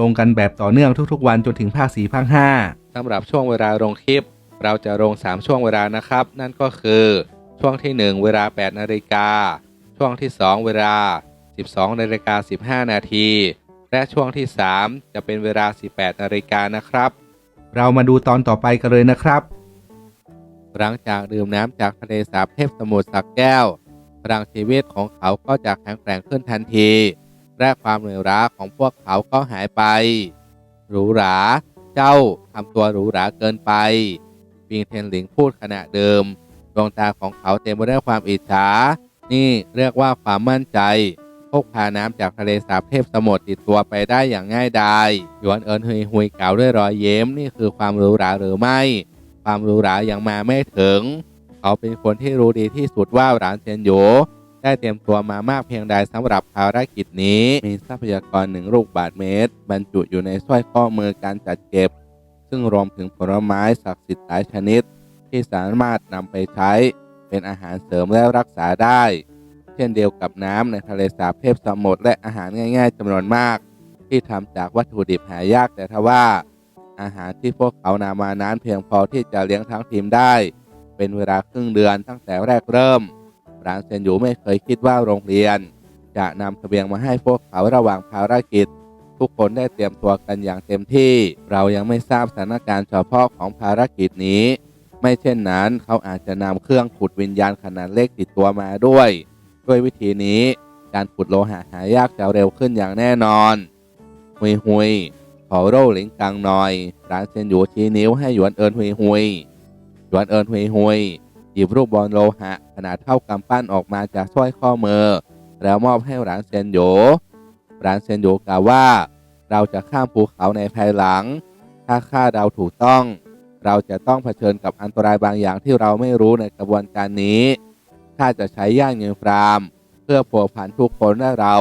ลงกันแบบต่อเนื่องทุกๆ วันจนถึงภาค4ภาค5สำหรับช่วงเวลาลงคลิป เราจะลง 3 ช่วงเวลานะครับ นั่นก็คือช่วงที่ 1 เวลา 8 นาฬิกา ช่วงที่ 2 เวลา 12 นาฬิกา 15 นาที และช่วงที่ 3 จะเป็นเวลา 18 นาฬิกานะครับ เรามาดูตอนต่อไปกันเลยนะครับ หลังจากดื่มน้ำจากทะเลสาบเทพสมุทรสักแก้วพลังชีวิตของเขาก็จะแข็งแกร่งขึ้นทันที และความเหนื่อยล้าของพวกเขาก็หายไป หรูหรา เจ้าทำตัวหรูหราเกินไป ปิงเทนหลิงพูดขณะเดิม ดวงตาของเขาเต็มไปด้วยความอิจฉา นี่เรียกว่าความมั่นใจ พกพาน้ำจากทะเลสาบเทพสมุทรติดตัวไปได้อย่างง่ายดายหยวนเอินฮุยฮุยกล่าวด้วยรอยเย้ม นี่คือความหรูหราหรือไม่ ความหรูหรายังมาไม่ถึง เขาเป็นคนที่รู้ดีที่สุดว่าหลานเซียนโย ได้เตรียมตัวมามากเพียงใดสำหรับภารกิจนี้ มีทรัพยากรหนึ่งลูกบาทเมตร บรรจุอยู่ในสร้อยข้อมือการจัดเก็บ ซึ่งรวมถึงผลไม้ศักดิ์สิทธิ์หลายชนิด ที่สามารถนำไปใช้ เป็นอาหารเสริมและรักษาได้ เช่นเดียวกับน้ำในทะเลสาบเทพสมุทรและอาหารง่าย ๆจำนวนมาก ที่ทำจากวัตถุดิบหายากแต่ทว่า อาหารที่พวกเขานำมานั้นเพียงพอที่จะเลี้ยงทั้งทีมได้ เป็นเวลาครึ่งเดือนตั้งแต่แรกเริ่ม ร้านเซนยูไม่เคยคิดว่าโรงเรียน จะนำเสบียงมาให้พวกเขาระหว่างภารกิจ ทุกคนได้เตรียมตัวกันอย่างเต็มที่ เรายังไม่ทราบสถานการณ์เฉพาะของภารกิจนี้ ไม่เช่นนั้นเขาอาจจะนำเครื่องขุดวิญญาณขนาดเล็กติดตัวมาด้วย ด้วยวิธีนี้การขุดโลหะหายากจะเร็วขึ้นอย่างแน่นอนฮุยฮุยขอโร่หลิงกังหน่อยร้านเซนยูชี้นิ้วให้หยวนเอินฮุยฮุยหยวนเอินฮุยฮุยหยิบรูปบอลโลหะ ขนาดเท่ากำปั้นออกมาจากสร้อยข้อมือ แล้วมอบให้หลานเซนโยหลานเซนโยกล่าวว่า เราจะข้ามภูเขาในภายหลัง ถ้าข้าเราถูกต้อง เราจะต้องเผชิญกับอันตรายบางอย่างที่เราไม่รู้ในกระบวนการนี้ข้าจะใช้ย่างเงินฟรามเพื่อผัวพันทุกคนและเรา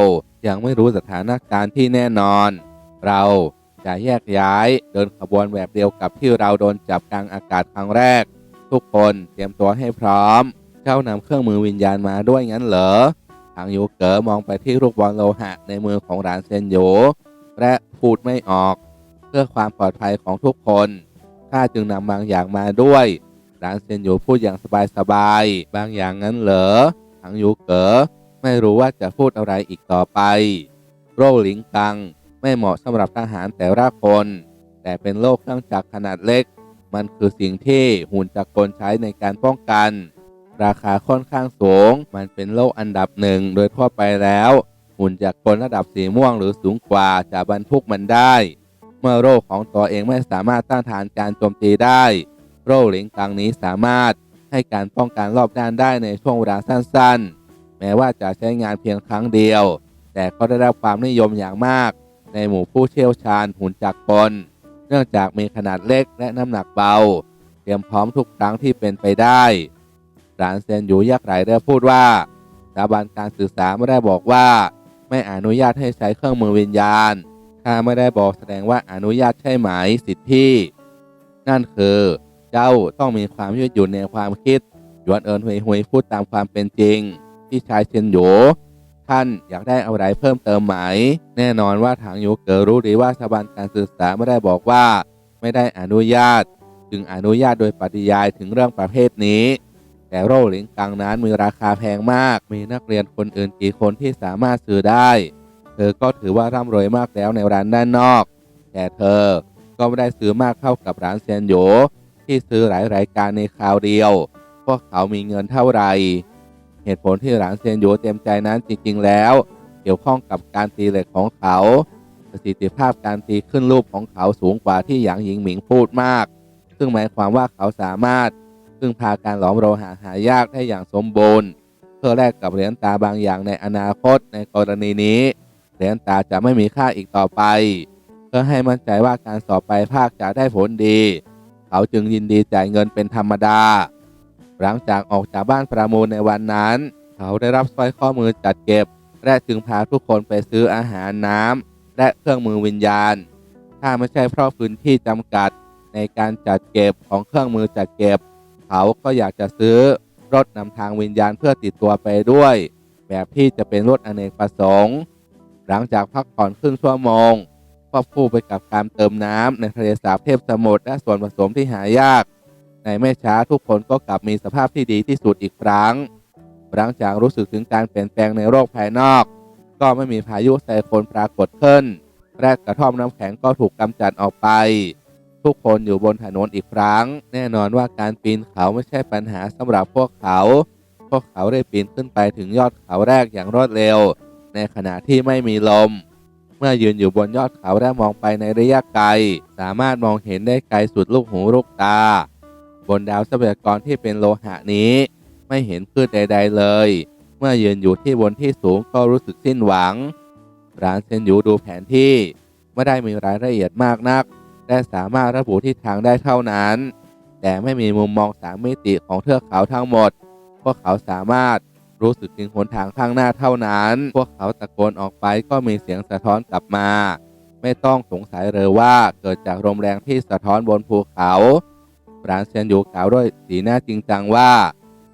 ยังไม่รู้สถานการณ์ที่แน่นอน เราจะแยกย้ายเดินขบวนแบบเดียวกับที่เราโดนจับกลางอากาศครั้งแรก ทุกคนเตรียมตัวให้พร้อม เจ้านำเครื่องมือวิญญาณมาด้วยงั้นเหรอทางยูเก๋มองไปที่ลูกบอลโลหะในมือของหลานเซนโยและพูดไม่ออกเพื่อความปลอดภัยของทุกคนข้าจึงนำบางอย่างมาด้วยหลานเซนโยพูดอย่างสบายๆบางอย่างงั้นเหรอทางยูเก๋ไม่รู้ว่าจะพูดอะไรอีกต่อไป โร่หลิงกัง ไม่เหมาะสำหรับทหารแต่ละคน แต่เป็นโลกเครื่องจักรขนาดเล็ก มันคือสิ่งที่หุ่นจักรกลใช้ในการป้องกัน ราคาค่อนข้างสูง มันเป็นโลกอันดับหนึ่งโดยทั่วไปแล้ว หุ่นจักรกลระดับสีม่วงหรือสูงกว่าจะบรรทุกมันได้ เมื่อโรคของตัวเองไม่สามารถต้านทานการโจมตีได้ โรคหลิงกังนี้สามารถให้การป้องกันรอบด้านได้ในช่วงเวลาสั้นๆ แม้ว่าจะใช้งานเพียงครั้งเดียว แต่ก็ได้รับความนิยมอย่างมาก ในหมู่ผู้เชี่ยวชาญหุ่นจักรกล เนื่องจากมีขนาดเล็กและน้ำหนักเบา เตรียมพร้อมทุกครั้งที่เป็นไปได้ หลานเซนอยู่ยักษ์ไหลได้พูดว่าสถาบันการศึกษาไม่ได้บอกว่า ไม่อนุญาตให้ใช้เครื่องมือวิญญาณ ถ้าไม่ได้บอกแสดงว่าอนุญาตใช่ไหมสิทธิ นั่นคือเจ้าต้องมีความยืดหยุ่นในความคิดหยวนเอินฮุยฮุยพูดตามความเป็นจริง ที่ชายเชนโหยท่านอยากได้อะไรเพิ่มเติมไหม แน่นอนว่าถางยูเก๋อรู้ดีว่าสถาบันการศึกษาไม่ได้บอกว่า ไม่ได้อนุญาต จึงอนุญาตโดยปริยายถึงเรื่องประเภทนี้ แต่โร่หลิงกังนั้นมีราคาแพงมาก มีนักเรียนคนอื่นกี่คนที่สามารถซื้อได้ เธอก็ถือว่าร่ำรวยมากแล้วในร้านด้านนอก แต่เธอก็ไม่ได้ซื้อมากเท่ากับร้านเซียนโยที่ซื้อหลายรายการในคราวเดียว พวกเขามีเงินเท่าไหร่เหตุผลที่หลานเซียนโยเต็มใจนั้นจริงๆแล้ว เกี่ยวข้องกับการตีเหล็กของเขา ประสิทธิภาพการตีขึ้นรูปของเขาสูงกว่าที่หยางหญิงหมิงพูดมาก ซึ่งหมายความว่าเขาสามารถ พึ่งพาการหลอมโลหะหายากได้อย่างสมบูรณ์ เพื่อแลกกับเหรียญตาบางอย่างในอนาคตในกรณีนี้ เหรียญตาจะไม่มีค่าอีกต่อไป เพื่อให้มั่นใจว่าการสอบไปลายภาคจะได้ผลดี เขาจึงยินดีจ่ายเงินเป็นธรรมดา หลังจากออกจากบ้านประมูลในวันนั้น เขาได้รับสร้อยข้อมือจัดเก็บ และจึงพาทุกคนไปซื้ออาหารน้ำและเครื่องมือวิญญาณ ถ้าไม่ใช่เพราะพื้นที่จำกัดในการจัดเก็บของเครื่องมือจัดเก็บ เขาก็อยากจะซื้อรถนำทางวิญญาณเพื่อติดตัวไปด้วย แบบที่จะเป็นรถอเนกประสงค์ หลังจากพักผ่อนครึ่งชั่วโมงควบคู่ไปกับการเติมน้ำในทะเลสาบเทพสมุทรและส่วนผสมที่หายาก ในไม่ช้าทุกคนก็กลับมีสภาพที่ดีที่สุดอีกครั้ง หลังจากรู้สึกถึงการเปลี่ยนแปลงในโลกภายนอก ก็ไม่มีพายุไซโคลนปรากฏขึ้น แรกกระท่อมน้ำแข็งก็ถูกกำจัดออกไป ทุกคนอยู่บนถนนอีกครั้ง แน่นอนว่าการปีนเขาไม่ใช่ปัญหาสำหรับพวกเขา พวกเขาได้ปีนขึ้นไปถึงยอดเขาแรกอย่างรวดเร็ว ในขณะที่ไม่มีลม เมื่อยืนอยู่บนยอดเขาและมองไปในระยะไกล สามารถมองเห็นได้ไกลสุดลูกหูลูกตา บนดาวทรัพยากรที่เป็นโลหะนี้ ไม่เห็นพืชใด ๆ เลย เมื่อยืนอยู่ที่บนที่สูงก็รู้สึกสิ้นหวังร้านเซนยูดูแผนที่ไม่ได้มีรายละเอียดมากนัก และสามารถระบุทิศทางได้เท่านั้น แต่ไม่มีมุมมองสามมิติของเทือกเขาทั้งหมด พวกเขาสามารถรู้สึกถึงหนทางข้างหน้าเท่านั้น พวกเขาตะโกนออกไปก็มีเสียงสะท้อนกลับมา ไม่ต้องสงสัยเลยว่าเกิดจากลมแรงที่สะท้อนบนภูเขาปราณเซียนอยู่กล่าวด้วยสีหน้าจริงจังว่า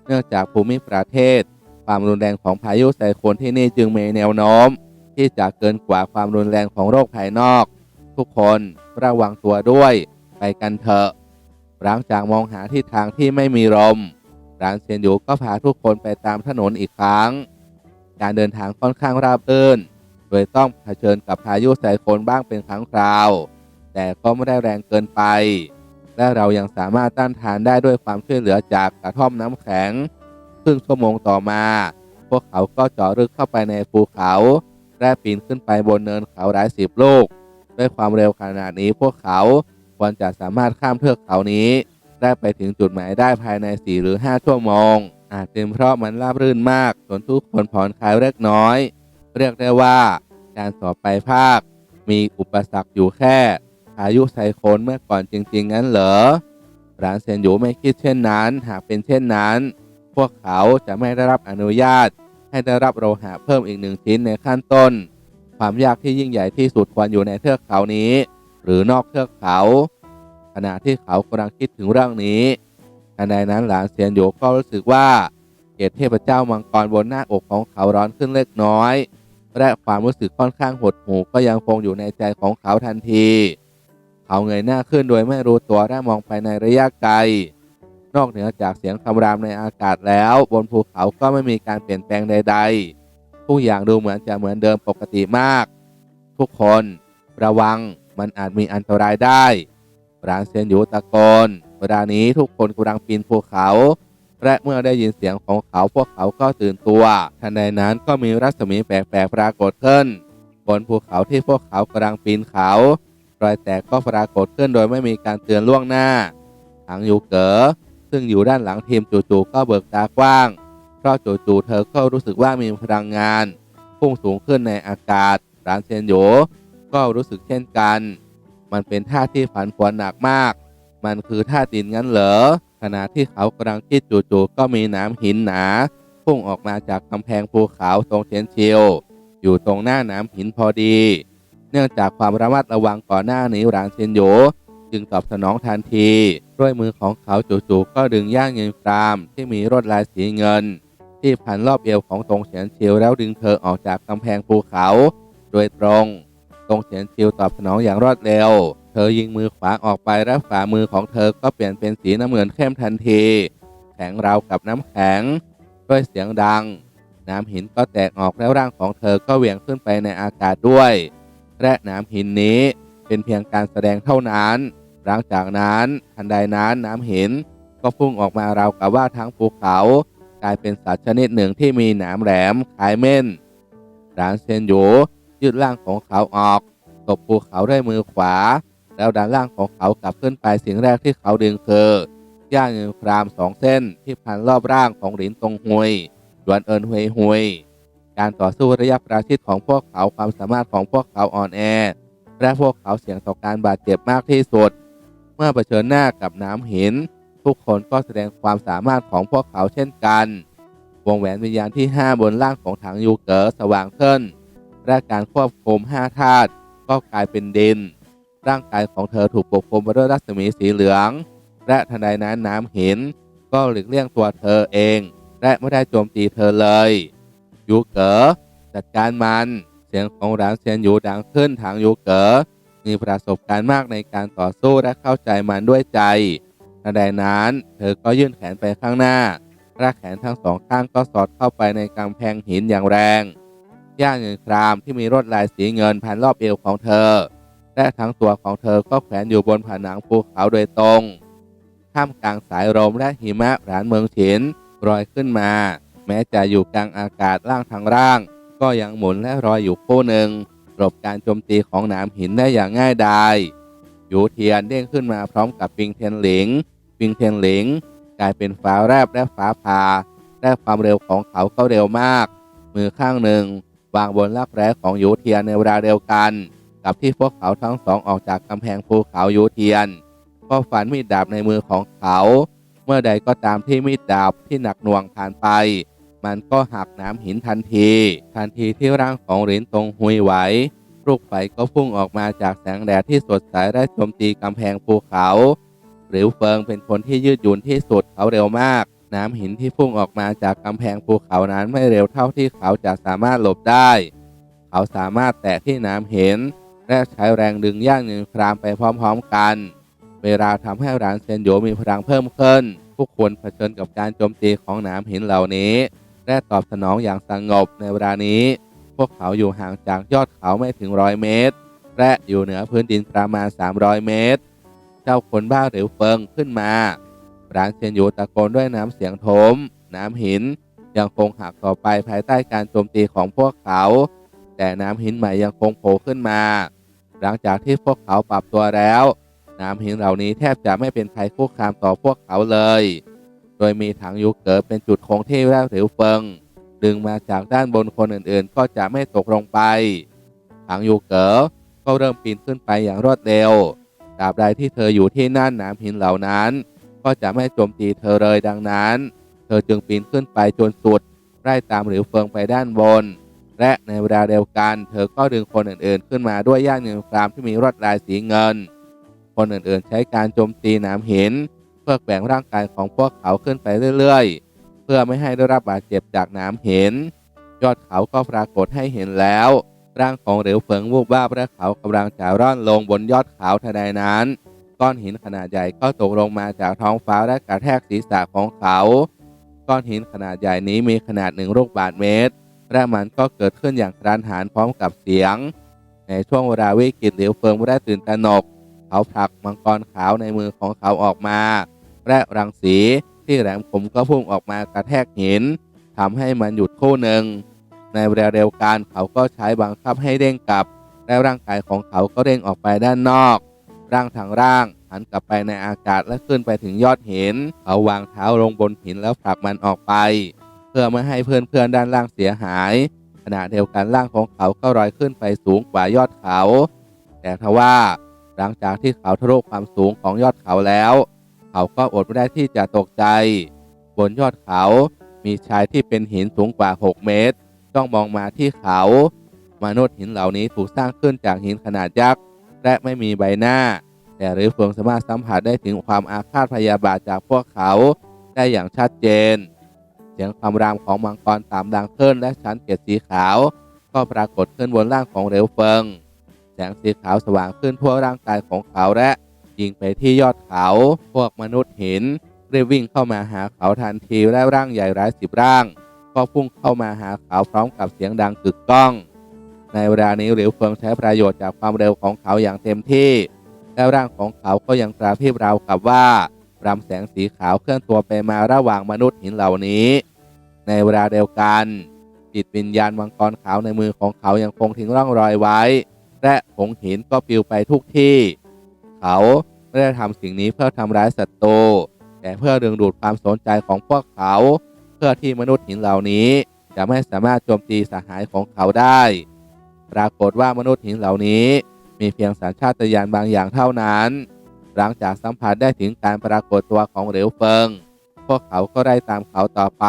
เนื่องจากภูมิประเทศ ความรุนแรงของพายุไซโคลนที่นี่จึงมีแนวโน้ม ที่จะเกินกว่าความรุนแรงของโรคภายนอก ทุกคนระวังตัวด้วย ไปกันเถอะ หลังจากมองหาทิศทางที่ไม่มีลมร้านเซียนยูก็พาทุกคนไปตามถนนอีกครั้ง การเดินทางค่อนข้างราบรื่น โดยต้องเผชิญกับพายุไซโคลนบ้างเป็นครั้งคราว แต่ก็ไม่ได้แรงเกินไป และเรายังสามารถต้านทานได้ด้วยความช่วยเหลือจากกระท่อมน้ำแข็ง ครึ่งชั่วโมงต่อมา พวกเขาก็เจาะลึกเข้าไปในภูเขา และปีนขึ้นไปบนเนินเขาหลายสิบลูก ด้วยความเร็วขนาดนี้พวกเขาควรจะสามารถข้ามเทือกเขานี้ ได้ไปถึงจุดหมายได้ภายใน 4 หรือ 5 ชั่วโมง อาจเป็นเพราะมันราบรื่นมากจนทุกคนผ่อนคลายเล็กน้อย เรียกได้ว่า การสอบไปภาค มีอุปสรรคอยู่แค่พายุไซโคลนเมื่อก่อนจริง ๆ งั้นเหรอร้านเซียนหยูไม่คิดเช่นนั้น หากเป็นเช่นนั้น พวกเขาจะไม่ได้รับอนุญาต ให้ได้รับโลหะเพิ่มอีกหนึ่งชิ้นในขั้นต้น ความยากที่ยิ่งใหญ่ที่สุดควรอยู่ในเทือกเขานี้ หรือนอกเทือกเขา ขณะที่เขากำลังคิดถึงเรื่องนี้ทันใดนั้นหลานเซียนโยก็รู้สึกว่าเกศเทพเจ้ามังกรบนหน้าอกของเขาร้อนขึ้นเล็กน้อย และความรู้สึกค่อนข้างหดหู่ก็ยังคงอยู่ในใจของเขาทันที เขาเงยหน้าขึ้นโดยไม่รู้ตัวและมองไปในระยะไกล นอกเหนือจากเสียงคำรามในอากาศแล้ว บนภูเขาก็ไม่มีการเปลี่ยนแปลงใด ๆ ทุกอย่างดูเหมือนจะเหมือนเดิมปกติมาก ทุกคนระวังมันอาจมีอันตรายได้ร้านเซียนอยู่ตะโกนเวลานี้ทุกคนกำลังปีนภูเขา และเมื่อได้ยินเสียงของเขาพวกเขาก็ตื่นตัวทันใดนั้นก็มีรัศมีแปลกๆปรากฏขึ้น บนภูเขาที่พวกเขากำลังปีนเขารอยแตกก็ปรากฏขึ้นโดยไม่มีการเตือนล่วงหน้าทางยูเก๋อซึ่งอยู่ด้านหลังทีมจู่ๆก็เบิกตากว้าง เพราะจู่ๆเธอก็รู้สึกว่ามีพลังงาน พุ่งสูงขึ้นในอากาศ ร้านเซนโยก็รู้สึกเช่นกัน มันเป็นท่าที่ผันผวนหนักมาก มันคือท่าดินงั้นเหรอ ขณะที่เขากำลังคิดจู่ๆก็มีน้ำหินหนา พุ่งออกมาจากกำแพงภูเขาตรงเชนเชียวอยู่ตรงหน้าน้ำหินพอดี เนื่องจากความระมัดระวังก่อนหน้านี้รานเซนโยจึงตอบสนองทันที ด้วยมือของเขาจู่ๆก็ดึงย่างเงินกรามที่มีรวดลายสีเงิน ที่พันรอบเอวของตรงเฉียนเชียวแล้วดึงเธอออกจากกำแพงภูเขา โดยตรง ตรงเฉียนเชียวตอบสนองอย่างรวดเร็ว เธอยิงมือขวาออกไปและฝ่ามือของเธอก็เปลี่ยนเป็นสีน้ำเงินเข้มทันที แข็งราวกับน้ำแข็ง ด้วยเสียงดัง น้ำหินก็แตกออกแล้วร่างของเธอก็เหวี่ยงขึ้นไปในอากาศด้วย และน้ำหินนี้เป็นเพียงการแสดงเท่านั้น หลังจากนั้นทันใดนั้นน้ำหินก็พุ่งออกมาราวกับว่าทั้งภูเขา กลายเป็นสัตว์ชนิดหนึ่งที่มีหนามแหลมคล้ายเม่นรานเซนโยยืดร่างของเขาออกตบภูเขาด้วยมือขวา แล้วดันร่างของเขากลับขึ้นไปสิ่งแรกที่เขาดึงคือย่างเงินครามสองเส้นที่พันรอบร่างของหลินตงหวยหยวนเอินหวยหวย การต่อสู้ระยะประชิดของพวกเขาความสามารถของพวกเขาอ่อนแอ และพวกเขาเสี่ยงต่อการบาดเจ็บมากที่สุด เมื่อเผชิญหน้ากับน้ำหิน ทุกคนก็แสดงความสามารถของพวกเขาเช่นกัน วงแหวนวิญญาณที่ 5 บนร่างของถังยูเก๋อสว่างขึ้นและการควบคุม5ธาตุก็กลายเป็นดิน ร่างกายของเธอถูกปกคลุมไปด้วยรัศมีสีเหลือง และทันใดนั้นน้ำหิน ก็หลีกเลี่ยงตัวเธอเอง และไม่ได้โจมตีเธอเลยยูเก๋อจัดการมันเสียงของหลานเซียนยูดังขึ้นทางยูเก๋อมีประสบการณ์มากในการต่อสู้และเข้าใจมันด้วยใจ ทันใดนั้น เธอก็ยื่นแขนไปข้างหน้าและแขนทั้งสองข้างก็สอดเข้าไปในกำแพงหินอย่างแรงย่างเงินครามที่มีลวดลายสีเงินพันรอบเอวของเธอ และทั้งตัวของเธอก็แขวนอยู่บนผนังภูเขาโดยตรงท่ามกลางสายลมและหิมะรานเมืองฉินลอยขึ้นมา แม้จะอยู่กลางอากาศล่างทางร่าง ก็ยังหมุนและลอยอยู่คู่หนึ่งหลบการโจมตีของหนามหินได้อย่างง่ายดาย ยูเทียนเด้งขึ้นมาพร้อมกับปิงเทียนหลิง ปิงเทียนหลิง กลายเป็นฟ้าแรบและฟ้าผ่าและความเร็วของเขาก็เร็วมาก มือข้างหนึ่งวางบนลักแร้ของยูเทียนในเวลาเดียวกัน กับที่พวกเขาทั้งสองออกจากกำแพงภูเขายูเทียนก็ฝันมีดดาบในมือของเขา เมื่อใดก็ตามที่มีดดาบที่หนักหน่วงผ่านไป มันก็หักน้ำหินทันที ทันทีที่ร่างของหลินตงหุยไหว ลูกไฟก็พุ่งออกมาจากแสงแดดที่สดใสและโจมตีกำแพงภูเขาหลิวเฟิงเป็นคนที่ยืดหยุ่นที่สุดเขาเร็วมาก น้ำหินที่พุ่งออกมาจากกำแพงภูเขานั้นไม่เร็วเท่าที่เขาจะสามารถหลบได้ เขาสามารถแตะที่น้ำเห็น และใช้แรงดึงย่างหนึ่งครามไปพร้อมๆกัน เวลาทำให้ร้านเซนโยมีพลังเพิ่มขึ้นผู้คนเผชิญกับการโจมตีของน้ำหินเหล่านี้ และตอบสนองอย่างสงบในเวลานี้ วกเขาอยู่ห่างจากยอดเขาไม่ถึงร้อยเมตร และอยู่เหนือพื้นดินประมาณ 300 เมตร เจ้าคนบ้าหรือเฟิงขึ้นมาร้านเซนโยตะโกนด้วยน้ำเสียงโถม น้ำหิน ยังคงหักต่อไปภายใต้การโจมตีของพวกเขา แต่น้ำหินใหม่ยังคงโผล่ขึ้นมา หลังจากที่พวกเขาปรับตัวแล้ว น้ำหินเหล่านี้แทบจะไม่เป็นภัยคุกคามต่อพวกเขาเลย โดยมีถังยูเกิดเป็นจุดคงที่และหรือเฟิง ดึงมาจากด้านบนคนอื่นๆ ก็จะไม่ตกลงไปถังยูเก๋อก็เริ่มปีนขึ้นไปอย่างรวดเร็วตราบใดที่เธออยู่ที่นั่นน้ำหินเหล่านั้น ก็จะไม่โจมตีเธอเลยดังนั้น เธอจึงปีนขึ้นไปจนสุดไล่ตามหลิวเฟิงไปด้านบน และในเวลาเดียวกัน เธอก็ดึงคนอื่นๆ ขึ้นมาด้วยย่านเงินครามที่มีลวดลายสีเงิน คนอื่นๆ ใช้การโจมตีน้ำหิน เพื่อแกว่งร่างกายของพวกเขาขึ้นไปเรื่อยๆ พื่อไม่ให้ได้รับบาดเจ็บจากน้ำหินยอดเขาก็ปรากฏให้เห็นแล้ว ร่างของเหลวเฟิงวูบวาบและเขากำลังจะร่อนลงบนยอดเขาทันใดนั้น ก้อนหินขนาดใหญ่ก็ตกลงมาจากท้องฟ้าและกระแทกศีรษะของเขา ก้อนหินขนาดใหญ่นี้มีขนาดหนึ่งลูกบาศก์เมตร และมันก็เกิดขึ้นอย่างกระทันหันพร้อมกับเสียง ในช่วงเวลาวิกฤตเหลวเฟิงได้ตื่นตระหนก เขาผลักมังกรขาวในมือของเขาออกมา และรังสี ที่แหลมคมก็พุ่งออกมากระแทกหินทำให้มันหยุดคู่หนึ่ง ในเวลาเดียวกันเขาก็ใช้บังคับให้เด้งกลับ และร่างกายของเขาก็เด้งออกไปด้านนอก ร่างทางร่างหันกลับไปในอากาศและขึ้นไปถึงยอดหิน เขาวางเท้าลงบนหินแล้วผลักมันออกไป เพื่อไม่ให้เพื่อนๆด้านล่างเสียหาย ขณะเดียวกันร่างของเขาก็ลอยขึ้นไปสูงกว่ายอดเขา แต่ทว่าหลังจากที่เขาทะลุความสูงของยอดเขาแล้ว เขาก็อดไม่ได้ที่จะตกใจ บนยอดเขา มีชายที่เป็นหินสูงกว่า 6 เมตร ต้องมองมาที่เขา มนุษย์หินเหล่านี้ถูกสร้างขึ้นจากหินขนาดยักษ์ และไม่มีใบหน้า แต่หรือเฟืองสามารถสัมผัสได้ถึงความอาฆาตพยาบาทจากพวกเขาได้อย่างชัดเจน เสียงคำรามของมังกรตามดังขึ้นและชั้นเกศสีขาว ก็ปรากฏขึ้นบนร่างของเหลวเฟิง แสงสีขาวสว่างขึ้นทั่วร่างกายของเขาและ ยิงไปที่ยอดเขา พวกมนุษย์หินรีบวิ่งเข้ามาหาเขาทันทีและร่างใหญ่ร้ายสิบร่าง ก็พุ่งเข้ามาหาเขาพร้อมกับเสียงดังกึกก้อง ในเวลานี้หลิวเฟิงใช้ประโยชน์จากความเร็วของเขาอย่างเต็มที่ และร่างของเขาก็ยังกระพริบราวกับว่ารำแสงสีขาวเคลื่อนตัวไปมาระหว่างมนุษย์หินเหล่านี้ ในเวลาเดียวกันจิตวิญญาณมังกรขาวในมือของเขายังคงทิ้งร่องรอยไว้ และผงหินก็ปลิวไปทุกที่ เขาไม่ได้ทำสิ่งนี้เพื่อทำร้ายศัตรูแต่เพื่อดึงดูดความสนใจของพวกเขา เพื่อที่มนุษย์หินเหล่านี้ จะไม่สามารถโจมตีสหายของเขาได้ ปรากฏว่ามนุษย์หินเหล่านี้ มีเพียงสัญชาตญาณบางอย่างเท่านั้น หลังจากสัมผัสได้ถึงการปรากฏตัวของเหลวเฟิง พวกเขาก็ได้ตามเขาต่อไป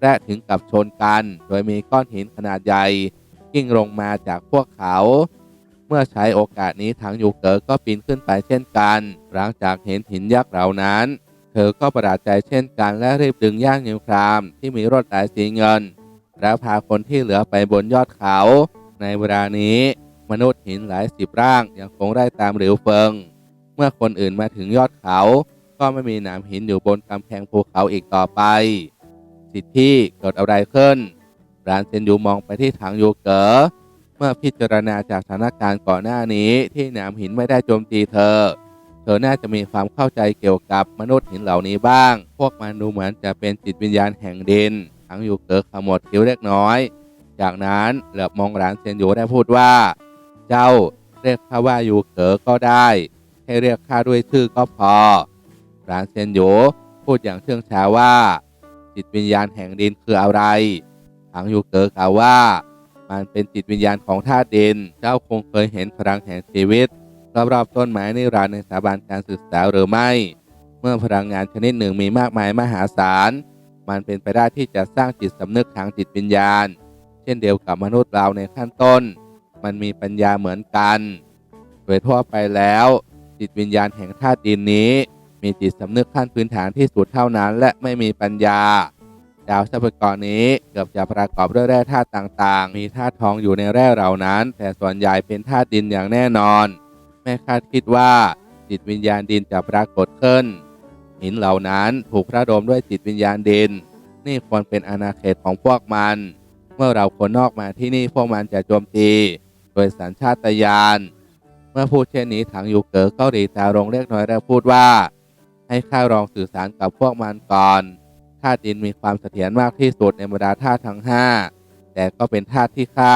และถึงกับชนกัน โดยมีก้อนหินขนาดใหญ่ กิ้งลงมาจากพวกเขา มื่อใช้โอกาสนี้ทางยูเก๋อก็ปีนขึ้นไปเช่นกัน หลังจากเห็นหินยักษ์เหล่านั้น เธอก็ประหลาดใจเช่นกันและรีบดึงย่างนิวครามที่มีรถหลายสีเงิน แล้วพาคนที่เหลือไปบนยอดเขา ในเวลานี้มนุษย์หินหลายสิบร่างยังคงได้ตามหลิวเฟิง เมื่อคนอื่นมาถึงยอดเขา ก็ไม่มีหนามหินอยู่บนกำแพงภูเขาอีกต่อไป สิทธิเกิดอะไรขึ้นรานเซนยูมองไปที่ถังยูเก๋อ เมื่อพิจารณาจากสถานการณ์ก่อนหน้านี้ที่หนามหินไม่ได้โจมตีเธอ เธอน่าจะมีความเข้าใจเกี่ยวกับมนุษย์หินเหล่านี้บ้าง พวกมันดูเหมือนจะเป็นจิตวิญญาณแห่งดินถังอยู่เก๋อขมวดคิ้วเล็กน้อย จากนั้นเหลือบมองหลานเซนยูได้พูดว่า เจ้าเรียกข้าว่าอยู่เก๋อก็ได้ให้เรียกข้าด้วยชื่อก็พอหลานเซนโยพูดอย่างเชื่องช้าว่า จิตวิญญาณแห่งดินคืออะไรถังยูเก๋อกล่าวว่า มันเป็นจิตวิญญาณของธาตุดิน เจ้าคงเคยเห็นพลังแห่งชีวิตรอบๆต้นไม้ในร้านในสถาบันการศึกษาหรือไม่ เมื่อพลังงานชนิดหนึ่งมีมากมายมหาศาล มันเป็นไปได้ที่จะสร้างจิตสำนึกทางจิตวิญญาณ เช่นเดียวกับมนุษย์เราในขั้นต้น มันมีปัญญาเหมือนกัน โดยทั่วไปแล้ว จิตวิญญาณแห่งธาตุดินนี้ มีจิตสำนึกขั้นพื้นฐานที่สุดเท่านั้น และไม่มีปัญญา ดาวทรัพยากรนี้เกือบจะประกอบด้วยแร่ธาตุต่างๆ มีธาตุทองอยู่ในแร่เหล่านั้น แต่ส่วนใหญ่เป็นธาตุดินอย่างแน่นอน แม่คาดคิดว่าจิตวิญญาณดินจะปรากฏขึ้น หินเหล่านั้นถูกพระดมด้วยจิตวิญญาณดิน นี่ควรเป็นอาณาเขตของพวกมัน เมื่อเราคนนอกมาที่นี่พวกมันจะโจมตี โดยสัญชาตญาณเมื่อพูดเช่นนี้ถังยูเก๋อก็รีตาลงเล็กน้อยแล้วพูดว่า ให้ข้าลองสื่อสารกับพวกมันก่อน ธาตุดินมีความเสถียรมากที่สุดในบรรดาธาตุทั้งห้าแต่ก็เป็นธาตุที่ข้า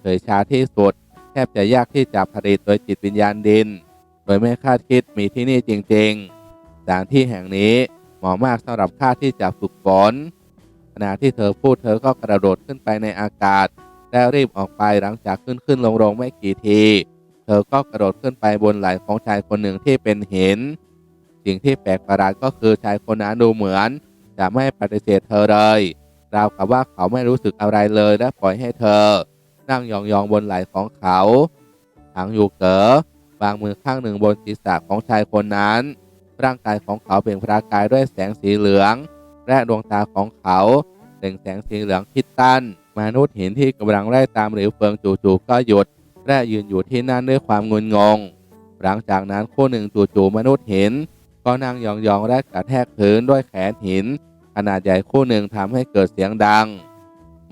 เคยชาที่สุด แทบจะยากที่จะผลิตโดยจิตวิญญาณดิน โดยไม่คาดคิดมีที่นี่จริงๆสถานที่แห่งนี้เหมาะมากสำหรับข้าที่จะฝึกฝนขณะที่เธอพูดเธอก็กระโดดขึ้นไปในอากาศแล้วรีบออกไปหลังจากขึ้นขึ้นลงลงไม่กี่ที เธอก็กระโดดขึ้นไปบนไหล่ของชายคนหนึ่งที่เป็นหินสิ่งที่แปลกประหลาดก็คือชายคนนั้นดูเหมือน จะไม่ปฏิเสธเธอเลยราวกับว่าเขาไม่รู้สึกอะไรเลยและปล่อยให้เธอ นั่งยองๆบนไหล่ของเขาทางอยู่เก๋อวางมือข้างหนึ่งบนศีรษะของชายคนนั้น ร่างกายของเขาเปล่งประกายด้วยแสงสีเหลือง และดวงตาของเขาเปล่งแสงสีเหลืองคิดตันมนุษย์หินที่กำลังไล่ตามหลิวเฟิงจู่ๆก็หยุดและยืนอยู่ที่นั่นด้วยความงุนงง หลังจากนั้นคู่หนึ่งจู่ๆมนุษย์หิน ก็นั่งยองๆและกระแทกพื้นด้วยแขนหิน ขนาดใหญ่คู่หนึ่งทำให้เกิดเสียงดัง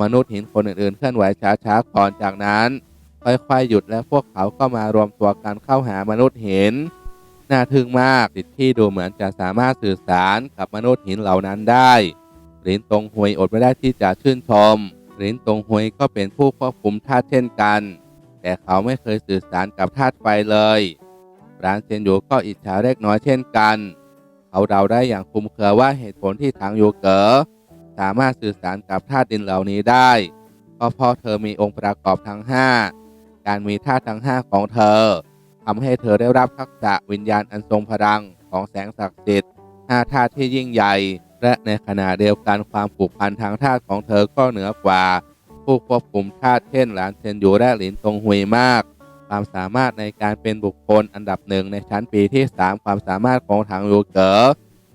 มนุษย์หินคนอื่นๆ เคลื่อนไหวช้าๆก่อนจากนั้น ค่อยๆหยุดและพวกเขาก็มารวมตัวกันเข้าหามนุษย์หินน่าทึ่งมากติดที่ดูเหมือนจะสามารถสื่อสารกับมนุษย์หินเหล่านั้นได้หลินตงหวยอดไม่ได้ที่จะชื่นชมหลินตงหวยก็เป็นผู้ควบคุมธาตุเช่นกัน แต่เขาไม่เคยสื่อสารกับธาตุไฟเลย ร้านเซนยูก็อิจฉาเล็กน้อยเช่นกัน เขาเดาได้อย่างคลุมเครือว่าเหตุผลที่ทางโยเก๋อสามารถสื่อสารกับธาตุดินเหล่านี้ได้ก็เพราะเธอมีองค์ประกอบทั้ง 5 การมีธาตุทั้ง 5 ของเธอทำให้เธอได้รับทักษะวิญญาณอันทรงพลังของแสงศักดิ์สิทธิ์ห้าธาตุที่ยิ่งใหญ่ และในขณะเดียวกันความผูกพันทางธาตุของเธอก็เหนือกว่า ผู้ควบคุมธาตุเช่นหลานเซนยูและหลินตงหุยมาก ความสามารถในการเป็นบุคคลอันดับหนึ่งในชั้นปีที่ 3 ความสามารถของถังยูเก๋อ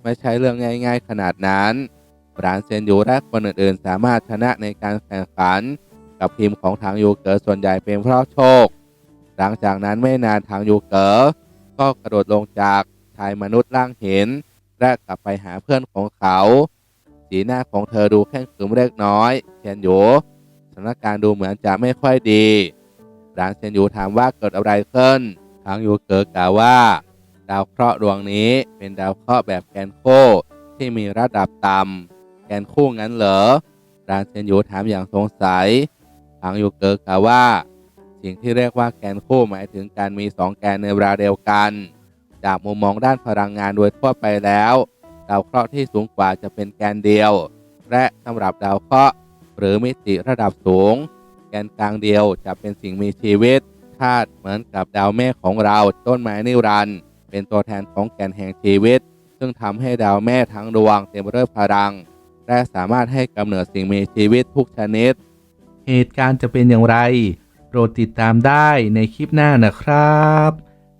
ไม่ใช่เรื่องง่ายๆ ขนาดนั้นหลานเซนยูและคนอื่นๆ สามารถชนะในการแข่งขัน กับทีมของถังยูเก๋อส่วนใหญ่เป็นเพราะโชค หลังจากนั้นไม่นานถังยูเก๋อก็กระโดดลงจากชายมนุษย์ร่างเห็นและกลับไปหาเพื่อนของเขา สีหน้าของเธอดูแข็งขรึมเล็กน้อยเชียนโยสถานการณ์ดูเหมือนจะไม่ค่อยดี หลานเชนยูถามว่าเกิดอะไรขึ้นทางยูเกิดกล่าวว่า ดาวเคราะห์ดวงนี้เป็นดาวเคราะห์แบบแกนโค้ที่มีระดับต่ำแกนคู่งั้นเหรอหลานเชนยูถามอย่างสงสัยทางยูเกิดกล่าวว่า สิ่งที่เรียกว่าแกนคู่หมายถึงการมีสองแกนในเวลาเดียวกัน จากมุมมองด้านพลังงานโดยทั่วไปแล้วดาวเคราะห์ที่สูงกว่าจะเป็นแกนเดียว และสำหรับดาวเคราะห์หรือมิติระดับสูง แกนกลางเดียวจะเป็นสิ่งมีชีวิตธาตุเหมือนกับดาวแม่ของเราต้นไม้นิรันด์เป็นตัวแทนของแกนแห่งชีวิต ซึ่งทำให้ดาวแม่ทั้งดวงเต็มไปด้วยพลัง และสามารถให้กำเนิดสิ่งมีชีวิตทุกชนิด เหตุการณ์จะเป็นอย่างไร โปรดติดตามได้ในคลิปหน้านะครับ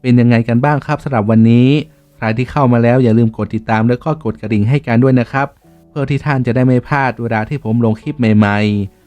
เป็นยังไงกันบ้างครับสำหรับวันนี้ใครที่เข้ามาแล้วอย่าลืมกดติดตามแล้วก็กดกระดิ่งให้กันด้วยนะครับ เพื่อที่ท่านจะได้ไม่พลาดเวลาที่ผมลงคลิปใหม่ ๆ